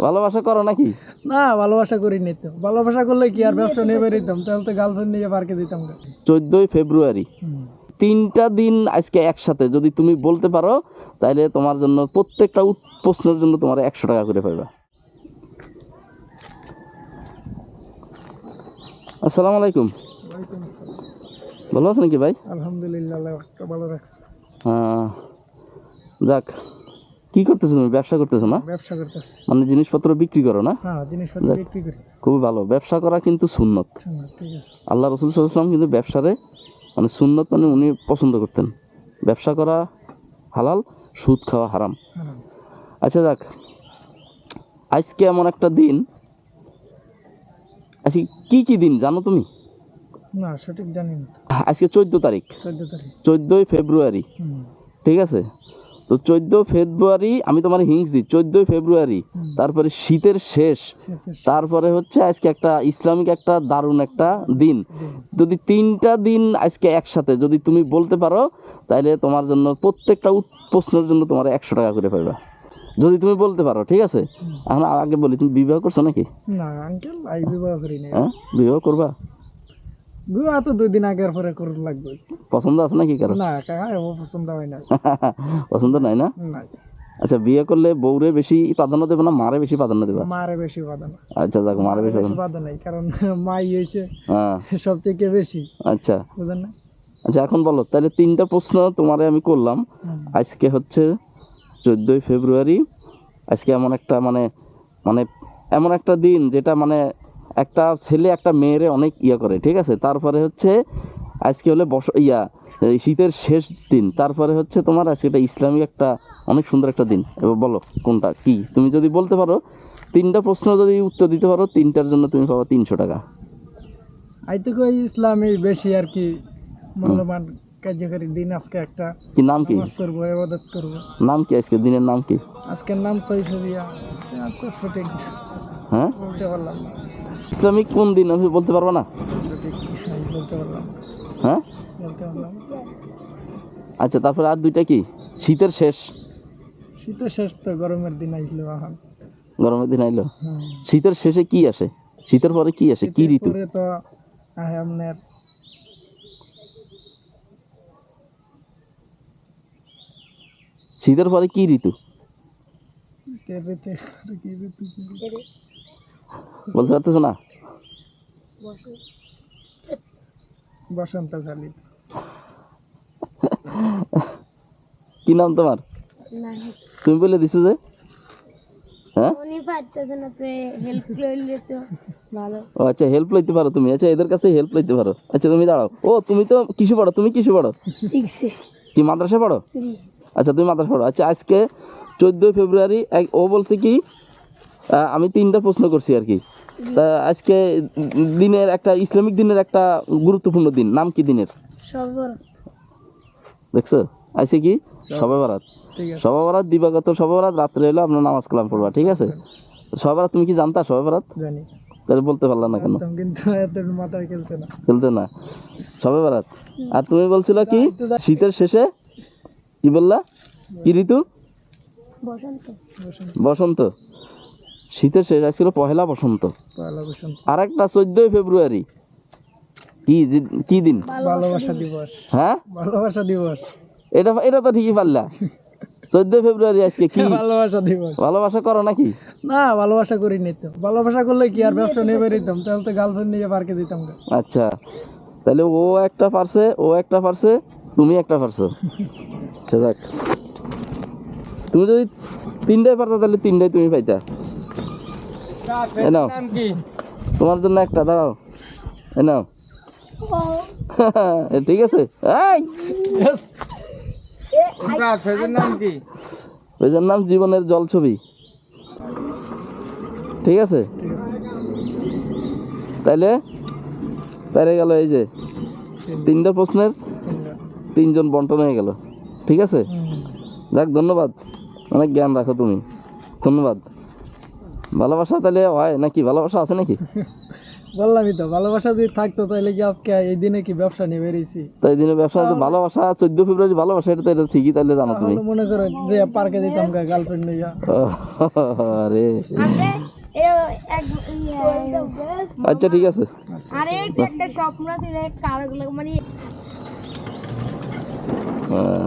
ভালোবাসা করো নাকি? না ভালোবাসা করি নি তো। ভালোবাসা করলে কি আর ব্যবসা নিয়ে বেরিতাম তাহলে তো গার্লফ্রেন্ড নিয়ে পার্কে দিতাম। চোদ্দোই ফেব্রুয়ারি। তিনটা দিন আজকে একসাথে। যদি তুমি বলতে পারো তাহলে তোমার জন্য প্রত্যেকটা প্রশ্নের জন্য তোমার একশো টাকা করে পাইবা। আসসালামু আলাইকুম। ভালো আছেন কি ভাই? আলহামদুলিল্লাহ ভালো রাখছে। আহ, যাক। কি করতেছো তুমি? ব্যবসা করতেছো না? ব্যবসা করতেছি। মানে জিনিসপত্র বিক্রি করো না? হ্যাঁ জিনিসপত্র বিক্রি করি। খুবই ভালো। ব্যবসা করা কিন্তু সুন্নত। ঠিক আছে। আল্লাহ রসুল সাল্লাম কিন্তু ব্যবসারে মানে সুন্নত মানে উনি পছন্দ করতেন। ব্যবসা করা হালাল সুদ খাওয়া হারাম। আচ্ছা যাক। আজকে এমন একটা দিন। আজকে কি কি দিন জানো তুমি? না সঠিক জানি না। আজকে চোদ্দ তারিখ। চোদ্দ তারিখ। চোদ্দোই ফেব্রুয়ারি। ঠিক আছে? তো চোদ্দ ফেব্রুয়ারি আমি তোমার হিংস দিই চোদ্দোই ফেব্রুয়ারি তারপরে শীতের শেষ তারপরে হচ্ছে আজকে একটা ইসলামিক একটা দারুণ একটা দিন। যদি তিনটা দিন আজকে একসাথে যদি তুমি বলতে পারো তাহলে তোমার জন্য প্রত্যেকটা প্রশ্নের জন্য তোমার একশো টাকা করে পাইবা। যদি তুমি বলতে পারো ঠিক আছে? এখন আগে বলি তুমি বিবাহ করছ নাকি? না আঙ্কেল বিবাহ করি নাই। হ্যাঁ? বিবাহ করবা? তো দুই দিন আগের পরে করুন লাগবে। পছন্দ আছে নাকি কারও না কাকা ও পছন্দ হয় না। পছন্দ নাই না? আচ্ছা বিয়ে করলে বউরে বেশি প্রাধান্য দেবে না মারে বেশি প্রাধান্য দেবা? মারে বেশি না আচ্ছা যাক মারে বেশি নাই কারণ মাই হয়েছে হ্যাঁ। সবথেকে বেশি। আচ্ছা। বুঝলেন না? আচ্ছা এখন বলো তাহলে তিনটা প্রশ্ন তোমারে আমি করলাম। আজকে হচ্ছে চোদ্দোই ফেব্রুয়ারি। আজকে এমন একটা মানে মানে এমন একটা দিন যেটা মানে একটা ছেলে একটা মেয়েরে অনেক ইয়া করে ঠিক আছে? তারপরে হচ্ছে আজকে হলে বস ইয়া শীতের শেষ দিন। তারপরে হচ্ছে তোমার আজকে একটা ইসলামিক একটা অনেক সুন্দর একটা দিন। এবার বলো কোনটা? কি? তুমি যদি বলতে পারো তিনটা প্রশ্ন যদি উত্তর দিতে পারো তিনটার জন্য তুমি পাবো তিনশো টাকা। আই তো কই ইসলামী বেশি আর কি মূল্যবান কার্যকরী দিন আজকে একটা। কি নাম কি? করব ইবাদত করব। নাম কি আজকে? দিনের নাম কি? আজকের নাম তো হ্যাঁ? বলতে পারলাম না। ইসলামিক কোন দিন? আমি বলতে পারব না। হ্যাঁ। আচ্ছা তারপরে আর দুইটা কি? শীতের শেষ। শীতের শেষ তো গরমের দিন এখন গরমের দিন আইলো? শীতের শেষে কি আসে? শীতের পরে কি আসে? কি ঋতু? তো আহে আপনার শীতের পরে কি ঋতু? বলতে পারতেছো না? বসন্তকালী কি নাম তোমার? তুমি বলে দিছো যে? হ্যাঁ? আচ্ছা হেল্প লইতে পারো তুমি। আচ্ছা এদের কাছ থেকে হেল্প লইতে পারো। আচ্ছা তুমি দাঁড়াও। ও তুমি তো কিসে পড়ো? তুমি কিসে পড়ো? কি মাদ্রাসা পড়ো? আচ্ছা তুমি মাদ্রাসা পড়ো। আচ্ছা আজকে চোদ্দোই ফেব্রুয়ারি এক ও বলছে কি আমি তিনটা প্রশ্ন করছি আর কি। তা আজকে দিনের একটা ইসলামিক দিনের একটা গুরুত্বপূর্ণ দিন নাম কি দিনের? দেখছ? আজকে কি? সবে। বারাত। ঠিক আছে। সবে বারাত দিবাগত সবে বারাত রাত্রে এলো আপনার নামাজ কালাম পড়বা ঠিক আছে? সবে বারাত তুমি কি জানতা সবে বারাত? জানি। তাহলে বলতে পারলাম না কেন? একদম কিন্তু এত মাথায় খেলতে না। খেলতে না। সবে বারাত। আর তুমি বলছিল কি? শীতের শেষে কি বললা? কি ঋতু? বসন্ত। বসন্ত। শীতের শেষ হলো পহেলা বসন্ত। আর একটা চোদ্দই ফেব্রুয়ারি। কি কি দিন? ভালোবাসা দিবস। হ্যাঁ? ভালোবাসা দিবস। এটা এটা তো ঠিকই পারলা। চোদ্দই ফেব্রুয়ারি আজকে কি? ভালোবাসা দিবস। ভালোবাসা করো নাকি? না ভালোবাসা করি নি তো। ভালোবাসা করলে কি আর ব্যবসা নিয়ে বেরিতাম? তাহলে তো গার্লফ্রেন্ড নিয়ে পার্কে দিতাম আচ্ছা। তাহলে ও একটা পারছে ও একটা পারছে তুমি একটা পারছ। আচ্ছা যাক। তুমি যদি তিনটাই পারতা তাহলে তিনটাই তুমি পাইতা। এ নাও। তোমার জন্য একটা দাঁড়াও। এ নাও। এ ঠিক আছে? এই! পেজের নাম জীবনের জল ছবি ঠিক আছে? তাইলে পেরে গেল এই যে। তিনটা প্রশ্নের তিনজন বন্টন হয়ে গেল। ঠিক আছে? যাক ধন্যবাদ। অনেক জ্ঞান রাখো তুমি। ধন্যবাদ। ভালোবাসা তাহলে হয় নাকি? ভালোবাসা আছে নাকি? বললামই তো ভালোবাসা যদি থাকতো তাহলে কি আজকে এই দিনে কি ব্যবসা নিয়ে বেরিয়েছি? তাই দিনে ব্যবসা তো ভালোবাসা চোদ্দ ফেব্রুয়ারি ভালোবাসা এটা তো এটা ঠিকই তাহলে জানো তুমি। মনে করো যে পার্কে দিতাম গার্লফ্রেন্ড নিয়ে আরে। আচ্ছা ঠিক আছে। আরে একটা স্বপ্ন ছিল কারগুলো মানে আহ,